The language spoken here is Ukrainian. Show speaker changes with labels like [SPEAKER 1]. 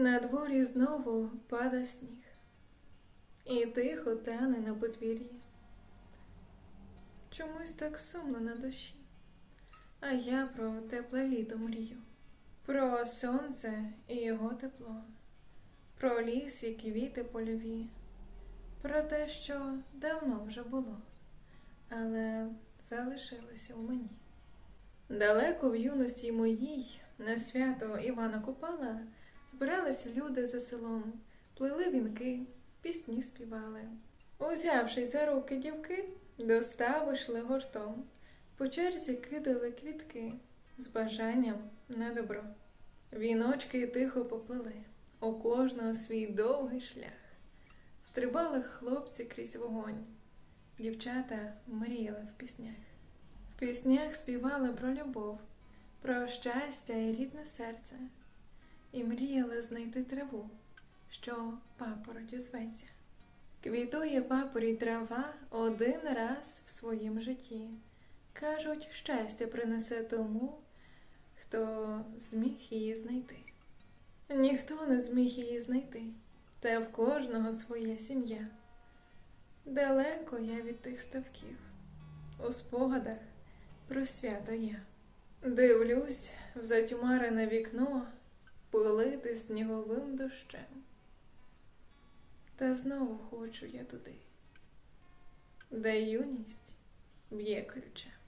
[SPEAKER 1] На дворі знову пада сніг, і тихо тане на подвір'ї. Чомусь так сумно на душі, а я про тепле літо мрію, про сонце і його тепло, про ліс і квіти польові, про те, що давно вже було, але залишилося у мені. Далеко в юності моїй на свято Івана Купала збиралися люди за селом, плели вінки, пісні співали. Узявшись за руки дівки, до ставу йшли гуртом, по черзі кидали квітки з бажанням на добро. Віночки тихо поплили, у кожного свій довгий шлях. Стрибали хлопці крізь вогонь, дівчата мріяли в піснях. В піснях співали про любов, про щастя і рідне серце, і мріяли знайти траву, що папоротю зветься. Квітує папорі трава один раз в своїм житті. Кажуть, щастя принесе тому, хто зміг її знайти. Ніхто не зміг її знайти, та в кожного своя сім'я. Далеко я від тих ставків, у спогадах про свято я. Дивлюсь в затьмарене вікно полити сніговим дощем. Та знову хочу я туди, де юність б'є ключем.